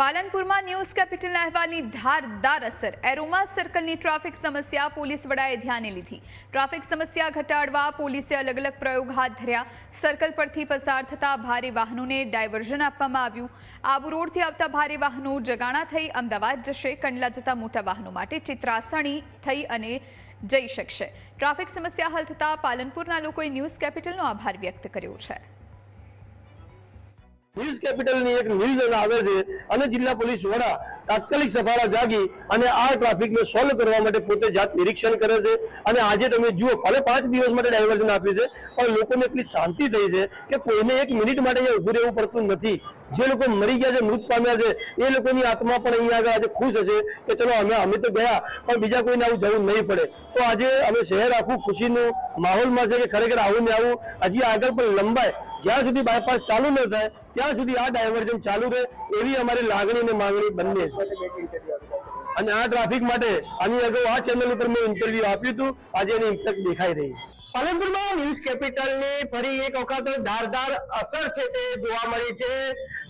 પાલનપુરમાં news કેપિટલના અહેવાલની ધારદાર અસર. એરોમા સર્કલની ટ્રાફિક સમસ્યા પોલીસ વડાએ ધ્યાને લીધી. ટ્રાફિક સમસ્યા ઘટાડવા પોલીસે અલગ અલગ પ્રયોગ હાથ ધર્યા. સર્કલ પરથી પસાર થતા ભારે વાહનોને ડાયવર્ઝન આપવામાં આવ્યું. આબુ રોડથી આવતા ભારે વાહનો જગાણા થઈ અમદાવાદ જશે. કંડલા જતા મોટા વાહનો માટે ચિત્રાસણી થઈ અને જઈ શકશે. ટ્રાફિક સમસ્યા હલ થતાં પાલનપુરના લોકોએ ન્યૂઝ કેપિટલનો આભાર વ્યક્ત કર્યો છે. ન્યૂઝ કેપિટલની એક ન્યૂઝ આવે છે અને જિલ્લા પોલીસ વડા તાત્કાલિક સફાળા જાગી અને આ ટ્રાફિકને સોલ્વ કરવા માટે પોતે જાત નિરીક્ષણ કરે છે. અને આજે તમે જુઓ, ભલે પાંચ દિવસ માટે ડાયવર્ઝન આપ્યું છે, પણ લોકોને એટલી શાંતિ થઈ છે કે કોઈને એક મિનિટ માટે અહીંયા રહેવું પડતું નથી. જે લોકો મરી ગયા છે, મૃત પામ્યા છે, એ લોકોની આત્મા પણ અહીંયા આગળ આજે ખુશ હશે કે ચલો, અમે અમે તો ગયા, પણ બીજા કોઈને આવું જવું નહીં પડે. તો આજે અમે શહેર આખું ખુશીનું માહોલમાં છે કે ખરેખર આવું ને આવું હજી આગળ પણ લંબાય. જ્યાં સુધી બાયપાસ ચાલુ ન થાય ત્યાં સુધી આ ડાયવર્ઝન ચાલુ રહે એવી અમારી લાગણી અને માંગણી બંને અને આ ટ્રાફિક માટે આની અગાઉ આ ચેનલ ઉપર મેં ઇન્ટરવ્યુ આપ્યું હતું. આજે એની ઇમ્પેક્ટ દેખાઈ રહી પાલનપુરમાં ન્યૂઝ કેપિટલની ફરી એક વખત ધારદાર અસર છે તે જોવા મળી છે.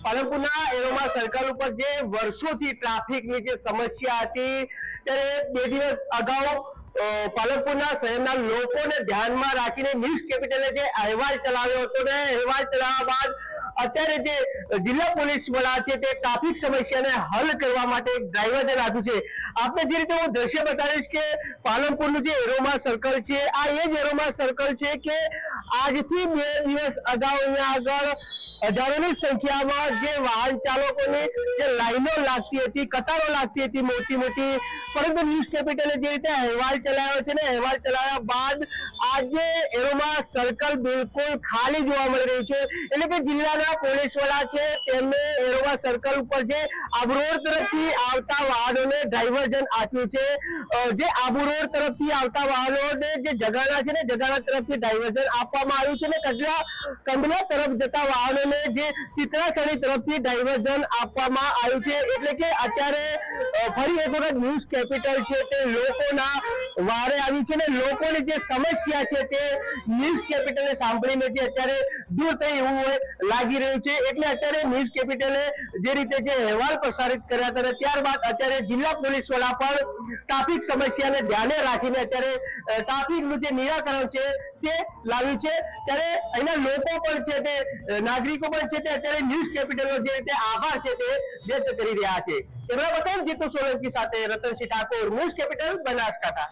પાલનપુરના એરોમા સર્કલ ઉપર જે વર્ષોથી ટ્રાફિકની જે સમસ્યા હતી, ત્યારે બે દિવસ અગાઉ પાલનપુરના શહેરના લોકોને ધ્યાનમાં રાખીને ન્યૂઝ કેપિટલે જે અહેવાલ ચલાવ્યો હતો ને, અહેવાલ ચલાવવા બાદ અત્યારે જે જિલ્લા પોલીસ વડા છે તે ટ્રાફિક સમસ્યાને હલ કરવા માટે એક ડ્રાઈવર આપ્યું છે. આપને જે રીતે હું દ્રશ્ય બતાવીશ કે પાલનપુરનું જે એરોમા સર્કલ છે, આ એ જ એરોમા સર્કલ છે કે આજથી બે દિવસ અગાઉ અહીંયા આગળ હજારોની સંખ્યામાં જે વાહન ચાલકોની જે લાઈનો લાગતી હતી, કતારો લાગતી હતી મોટી મોટી, પરંતુ ન્યૂઝ કેપિટલે જે રીતે અહેવાલ ચલાવ્યો છે ને, અહેવાલ ચલાવ્યા બાદ આજે એરોમાં સર્કલ બિલકુલ ખાલી જોવા મળી રહ્યું છે. એટલે કે જિલ્લાના પોલીસ વડા છે, તેમને એરોમાં સર્કલ ઉપર જે આબુ રોડ તરફથી આવતા વાહનોને ડ્રાઈવર્જન આપ્યું છે. જે આબુ રોડ તરફથી આવતા વાહનોને જે જગાના છે ને, જગાના તરફથી ડ્રાઈવર્જન આપવામાં આવ્યું છે ને કંડલા કંડલા તરફ જતા વાહનોને જે ચિત્રાસણી તરફથી ડ્રાઈવર્જન આપવામાં આવ્યું છે. એટલે કે અત્યારે ફરી એક વખત ન્યૂઝ કેપિટલ છે તે લોકોના વારે આવ્યું છે ને, લોકોની જે સમસ્યા છે તે ન્યૂઝ કેપિટલે સાંભળી નથી અત્યારે દૂર થઈ એવું લાગી રહ્યું છે. એટલે અત્યારે ન્યૂઝ કેપિટલે જે રીતે જે અહેવાલ પ્રસારિત કર્યા હતા ત્યારબાદ અત્યારે જિલ્લા પોલીસ વડા પણ ટ્રાફિક સમસ્યાને ધ્યાને રાખીને અત્યારે ટ્રાફિકનું જે નિરાકરણ છે તે લાવ્યું છે. ત્યારે અહીંના લોકો પણ છે તે નાગરિકો પણ છે તે અત્યારે ન્યૂઝ કેપિટલનો જે રીતે આભાર છે તે વ્યક્ત કરી રહ્યા છે. કેમેરા પર્સન જીતુ સોલંકી સાથે રતનસિંહ ઠાકોર ન્યૂઝ કેપિટલ બનાસકાંઠા.